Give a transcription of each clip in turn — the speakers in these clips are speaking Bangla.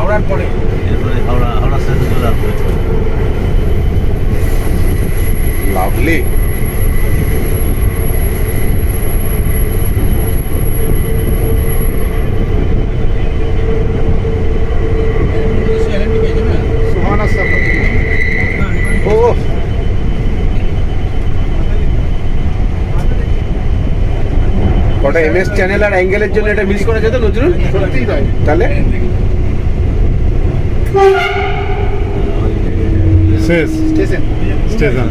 হাওড়ার পরে? এরপরে হাওড়া হাওড়া স্টেশন চলে আসবে। লাভলি সুহানা ও কটা এমএস চ্যানেল আর অ্যাঙ্গেলের জন্য এটা মিস করা যেত নজরুল? সত্যিই তাই। তাহলে? শেষ স্টেশন স্টেশন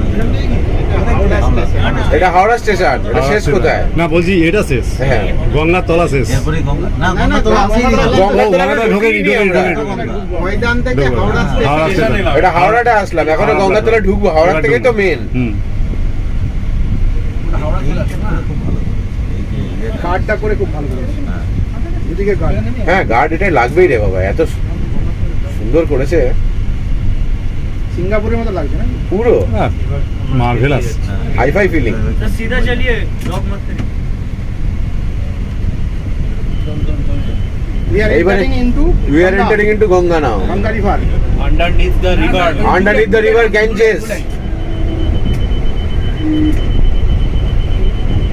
এটা হাওড়া স্টেশন এটা শেষ কোথায় না বলছি এটা শেষ হ্যাঁ গঙ্গার তলা শেষ গঙ্গা গঙ্গা গঙ্গা গঙ্গা। এটা হাওড়াটা আসলাম এখন গঙ্গাতলা ঢুকবো হাওড়া থেকে তো মেন হুম কার্ডটা করে খুব ভালো হ্যাঁ গার্ড এটাই লাগবেই রে বাবা এত সুন্দর করেছে সিঙ্গাপুরের মতো লাগছে না পুরো মার্ভেলাস হাইফাই ফিলিং सीधा चलिए ड्रॉप मत करिए উই আর এইবারে entering into we are entering into Ganga now Ganga river underneath the river underneath the river Ganges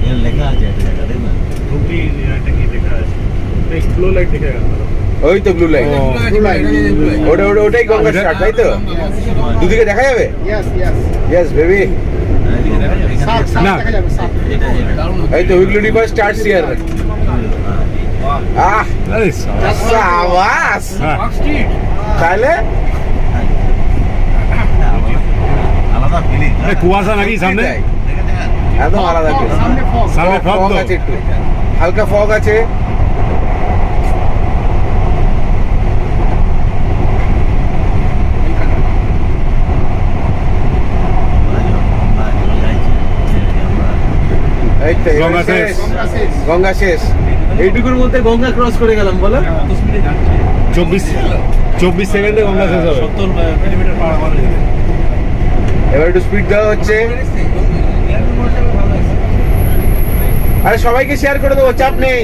এর লেখা আছে একটা জায়গা দেখবেন হুগলি এটা কি দেখা আছে एक ब्लू लाइट दिखेगा ওই তো ব্লু লাইন ওটা ওটা ওটাই তাই তো? দুদিকে দেখা যাবে? ইয়েস বেবি এই তো উইকলি ডিপার স্টার্টস হিয়ার আহ সাবাস। হ্যাঁ। তাহলে? কুয়াশা নাকি সামনে? একদম আলাদা সামনে ফগ আছে হালকা ফগ আছে। গঙ্গা শেষ। শেষ। গঙ্গা শেষ। এইটুকুর মধ্যে গঙ্গা ক্রস করে গেলাম বলো। চব্বিশ চব্বিশ সেকেন্ডে গঙ্গা শেষ হবে। সত্তর কিলোমিটার পার আওয়ার এবার একটু স্পিড দেওয়া হচ্ছে। আরে সবাইকে শেয়ার করে দেবো চাপ নেই।